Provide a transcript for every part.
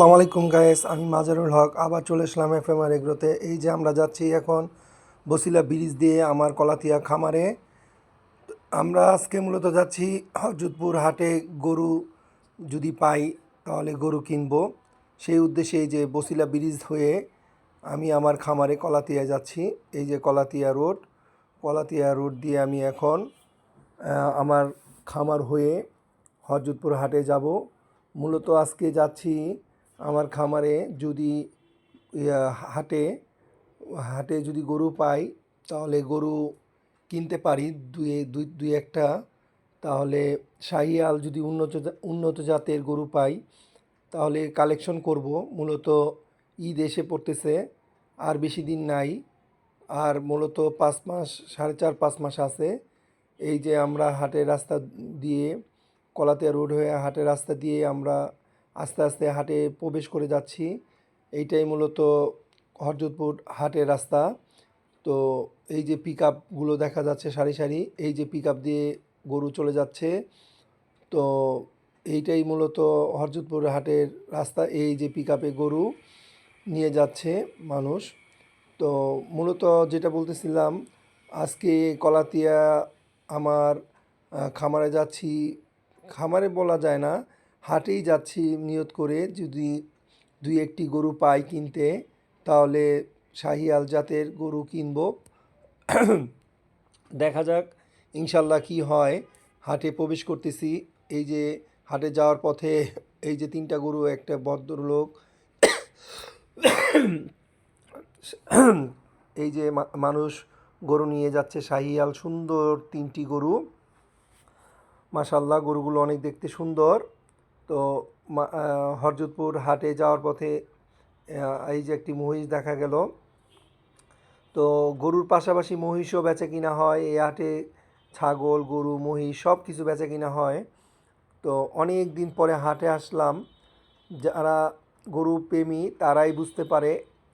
আসসালামু আলাইকুম গায়েস আমি মাজারুল হক। আবার চলে এসলাম এফ এম আর এগ্রোতে। এই যে আমরা যাচ্ছি এখন বসিলা ব্রিজ দিয়ে আমার কলাতিয়া খামারে। আমরা আজকে মূলত যাচ্ছি হরজতপুর হাটে গরু যদি পাই তাহলে গরু কিনবো। সেই উদ্দেশ্যে এই যে বসিলা ব্রিজ হয়ে আমি আমার খামারে কলাতিয়া যাচ্ছি। এই যে কলাতিয়া রোড। কলাতিয়া রোড দিয়ে আমি এখন আমার খামার হয়ে হরজতপুর হাটে যাব। মূলত আজকে যাচ্ছি আমার খামারে যদি হাটে হাটে যদি গরু পাই, তাহলে গরু কিনতে পারি দুই দুই দুই একটা। তাহলে শাহিয়াল যদি উন্নত উন্নত জাতের গরু পাই, তাহলে কালেকশন করব। মূলত ঈদ এসে পড়তেছে, আর বেশি দিন নাই। আর মূলত পাঁচ মাস, সাড়ে চার, পাঁচ মাস আছে। এই যে আমরা হাটের রাস্তা দিয়ে কলাতিয়া রোড হয়ে হাটের রাস্তা দিয়ে আমরা আস্তে আস্তে হাটে প্রবেশ করে যাচ্ছি। এইটাই মূলত হরজতপুর হাটের রাস্তা। তো এই যে পিক আপগুলো দেখা যাচ্ছে সারি সারি, এই যে পিক দিয়ে গরু চলে যাচ্ছে। তো এইটাই মূলত হরজতপুর হাটের রাস্তা, এই যে পিক গরু নিয়ে যাচ্ছে মানুষ। তো মূলত যেটা বলতেছিলাম, আজকে কলাতিয়া আমার খামারে যাচ্ছি। খামারে বলা যায় না হাটেই যাচ্ছি নিয়ত করে। যদি দুই একটি গরু পাই কিনতে, তাহলে শাহিয়াল জাতের গরু কিনবো। দেখা যাক ইনশাল্লাহ কি হয়। হাটে প্রবেশ করতেছি। এই যে হাটে যাওয়ার পথে এই যে তিনটা গরু, একটা ভদ্রলোক, এই যে মানুষ গরু নিয়ে যাচ্ছে শাহিয়াল। সুন্দর তিনটি গরু। মাশাল্লাহ, গরুগুলো অনেক দেখতে সুন্দর। তো হরজতপুর হাটে যাওয়ার পথে এই যে একটি মহিষ দেখা গেল। তো গরুর পাশাপাশি মহিষও বেচা কিনা হয়। এই হাটে ছাগল, গরু, মহিষ সব কিছু বেচা কিনা হয়। তো অনেক দিন পরে হাটে আসলাম। যারা গরু প্রেমী, তারাই বুঝতে পারে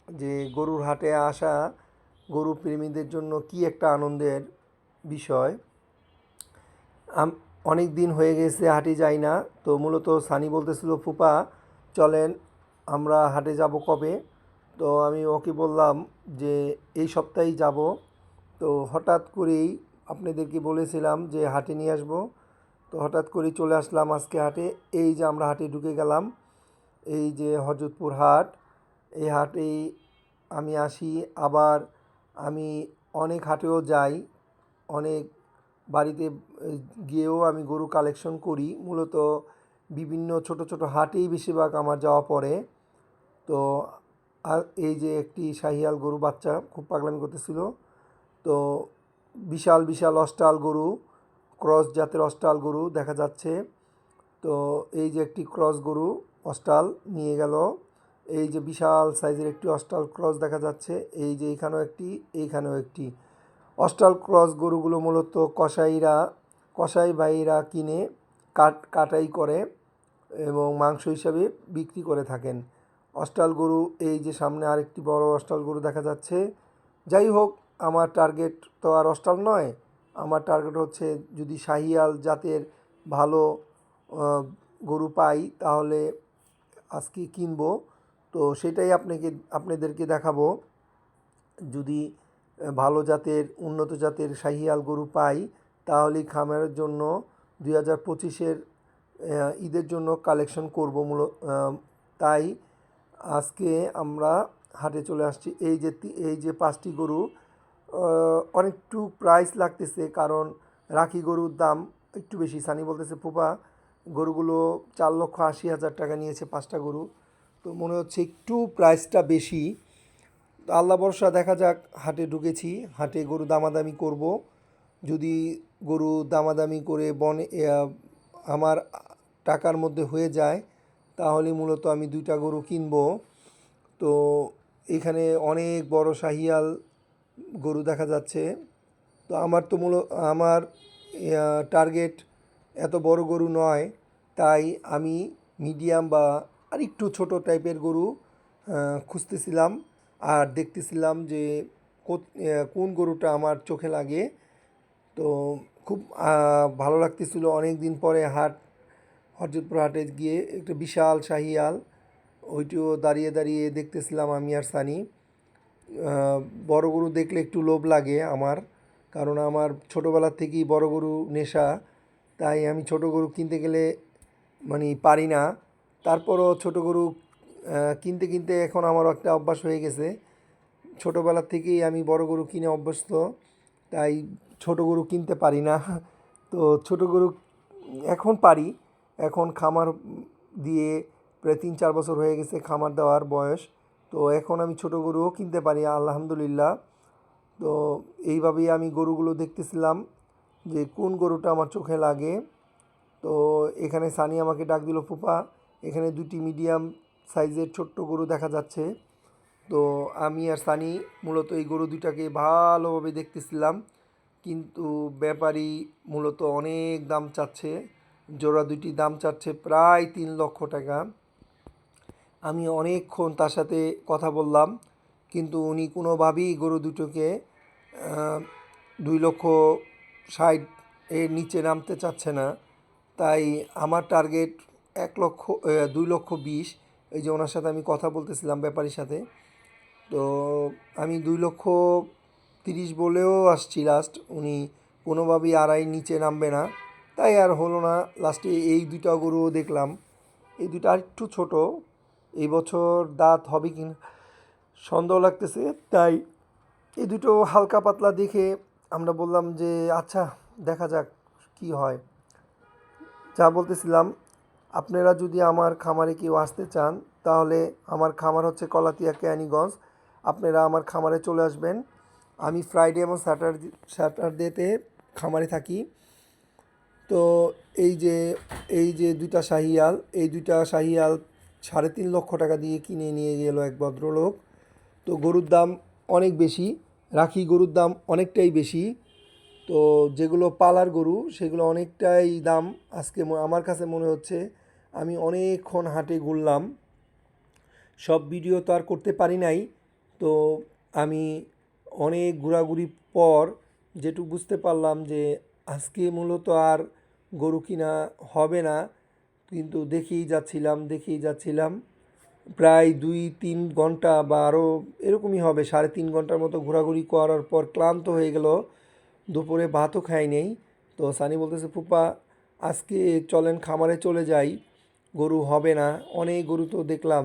যে গরুর হাটে আসা গরু প্রেমীদের জন্য কি একটা আনন্দের বিষয়। অনেক দিন হয়ে গেছে, হাটে যাই না। তো মূলত সানি বলতেছিল, ফুপা, চলেন, আমরা হাটে যাব কবে? তো আমি ওকে বললাম যে, এই সপ্তাহেই যাব। তো হঠাৎ করেই আপনাদেরকে বলেছিলাম যে, হাটে নিয়ে আসব। তো হঠাৎ করেই চলে আসলাম আজকে হাটে। এই যে আমরা হাটে ঢুকে গেলাম, এই যে হজরতপুর হাট, এই হাটেই আমি আসি। আবার আমি অনেক হাটেও যাই, অনেক বাড়িতে গিয়েও আমি গরু কালেকশন করি। মূলত বিভিন্ন ছোট ছোট হাটেই বেশিরভাগ আমার যাওয়া পড়ে। তো আর এই যে একটি শাহিয়াল গরু বাচ্চা খুব পাগলামি করতেছিল। তো, বিশাল বিশাল অস্টাল গরু, ক্রস জাতের অস্টাল গরু দেখা যাচ্ছে। তো, এই যে একটি ক্রস গরু অস্টাল নিয়ে গেল। এই যে বিশাল সাইজের একটি অস্টাল ক্রস দেখা যাচ্ছে। এই যে এইখানেও একটি এইখানেও একটি। অস্টাল ক্রস গরুগুলো মূলত কসাইরা, কসাই ভাইরা কিনে কাট, কাটাই করে এবং মাংস হিসাবে বিক্রি করে থাকেন। অস্টাল গরু, এই যে সামনে আরেকটি বড় অস্টাল গরু দেখা যাচ্ছে। যাই হোক, আমার টার্গেট তো আর অস্টাল নয়। আমার টার্গেট হচ্ছে যদি শাহিয়াল জাতের ভালো গরু পাই, তাহলে আজকে কিনবো। তো সেটাই আপনাকে, আপনাদেরকে দেখাবো। যদি ভালো জাতের, উন্নত জাতের শাহিয়াল গরু পাই, তাহলে খামারের জন্য দুই হাজার পঁচিশের ঈদের জন্য কালেকশন করব মূল তাই আজকে আমরা হাটে চলে আসছি। এই যে এই যে পাঁচটি গরু অনেকটু প্রাইস লাগতেছে কারণ রাখি গরুর দাম একটু বেশি। সানি বলতেছে, ফুপা, গরুগুলো চার লক্ষ আশি হাজার টাকা নিয়েছে পাঁচটা গরু। তো মনে হচ্ছে একটু প্রাইসটা বেশি। তো আল্লাহ ভরসা, দেখা যাক, হাটে ঢুকেছি। হাটে গরু দামাদামি করব। যদি গরু দামাদামি করে বনে আমার টাকার মধ্যে হয়ে যায়, তাহলে মূলত আমি দুইটা গরু কিনবো। তো এখানে অনেক বড় শাহিয়াল গরু দেখা যাচ্ছে। তো আমার তো মূল, আমার টার্গেট এত বড় গরু নয়। তাই আমি মিডিয়াম বা আরেকটু ছোট টাইপের গরু খুঁজতেছিলাম। আর দেখতেছিলাম যে কোন গরুটা আমার চোখে লাগে। তো খুব ভালো লাগতেছিল। অনেক দিন পরে হাট, হরজতপুর হাটে গিয়ে একটা বিশাল শাহিয়াল, ওইটিও দাঁড়িয়ে দাঁড়িয়ে দেখতেছিলাম আমি আর সানি। বড় গরু দেখলে একটু লোভ লাগে আমার, কারণ আমার ছোটোবেলার থেকেই বড় গরু নেশা। তাই আমি ছোট গরু কিনতে গেলে মানে পারি না। তারপরও ছোট গরু কিনতে কিনতে এখন আমার একটা অভ্যাস হয়ে গেছে। ছোটোবেলার থেকেই আমি বড় গরু কিনে অভ্যস্ত, তাই ছোট গরু কিনতে পারি না। তো ছোট গরু এখন পারি, এখন খামার দিয়ে প্রায় তিন চার বছর হয়ে গেছে খামার দেওয়ার বয়স। তো এখন আমি ছোট গরুও কিনতে পারি, আলহামদুলিল্লাহ। তো এইভাবেই আমি গরুগুলো দেখতেছিলাম যে কোন গরুটা আমার চোখে লাগে। তো এখানে সানি আমাকে ডাক দিল ফুপা এখানে দুটি মিডিয়াম সাইজের ছোট্ট গরু দেখা যাচ্ছে। তো আমি আর সানি মূলত এই গরু দুইটাকে ভালোভাবে দেখতেছিলাম। কিন্তু ব্যাপারী মূলত অনেক দাম চাচ্ছে। জোড়া দুটি দাম চাচ্ছে প্রায় তিন লক্ষ টাকা। আমি অনেকক্ষণ তার সাথে কথা বললাম। কিন্তু উনি কোনোভাবেই গরু দুটোকে দুই লক্ষ ষাট এর নিচে নামতে চাচ্ছে না। তাই আমার টার্গেট এক লক্ষ দুই লক্ষ বিশ। এই যে ওনার সাথে আমি কথা বলতেছিলাম ব্যাপারীর সাথে, তো আমি দুই লক্ষ তিরিশ বলেও আসছি লাস্ট উনি কোনোভাবেই আড়াই নিচে নামবে না। তাই আর হলো না লাস্টে এই দুইটা গরুও দেখলাম। এই দুটো আর একটু ছোটো, এই বছর দাঁত হবে কি সন্দেহ লাগতেছে। তাই এই দুটো হালকা পাতলা দেখে আমরা বললাম যে আচ্ছা দেখা যাক কি হয়। যা বলতেছিলাম আপনারা যদি আমার খামারে কেউ আসতে চান, তাহলে আমার খামার হচ্ছে কলাতিয়া ক্যানিগঞ্জ। আপনারা আমার খামারে চলে আসবেন। আমি ফ্রাইডে এবং স্যাটারডে স্যাটারডেতে খামারে থাকি। তো এই যে এই যে দুইটা শাহিয়াল, এই দুইটা শাহিয়াল সাড়ে তিন লক্ষ টাকা দিয়ে কিনে নিয়ে গেল এক ভদ্রলোক। তো গরুর দাম অনেক বেশি, রাখি গরুর দাম অনেকটাই বেশি। তো যেগুলো পালার গরু, সেগুলো অনেকটাই দাম। আজকে আমার কাছে মনে হচ্ছে আমি অনেকক্ষণ হাটে ঘুরলাম। সব ভিডিও তো আর করতে পারি নাই। তো আমি অনেক ঘোরাঘুরি পর যেটুকু বুঝতে পারলাম যে আজকে মূলত আর গরু কিনা হবে না। কিন্তু দেখেই যাচ্ছিলাম দেখেই যাচ্ছিলাম। প্রায় দুই, তিন ঘণ্টা বা আরও এরকমই হবে, সাড়ে তিন ঘণ্টার মতো ঘোরাঘুরি করার পর ক্লান্ত হয়ে গেল। দুপুরে ভাতও খাই নেই। তো সানি বলতেছে ফুপা আজকে চলেন খামারে চলে যাই। গরু হবে না, অনেক গরু তো দেখলাম।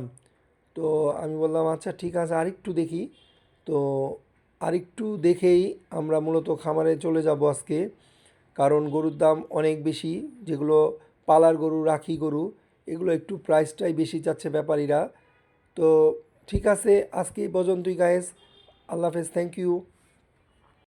তো আমি বললাম আচ্ছা ঠিক আছে, আরেকটু দেখি। তো আরেকটু দেখেই আমরা মূলত খামারে চলে যাব আজকে। কারণ গরুর দাম অনেক বেশি, যেগুলো পালার গরু, রাখি গরু, এগুলো একটু প্রাইসটাই বেশি চাচ্ছে ব্যাপারীরা। তো ঠিক আছে, আজকে পর্যন্তই গায়েস আল্লাহ হাফেজ থ্যাংক ইউ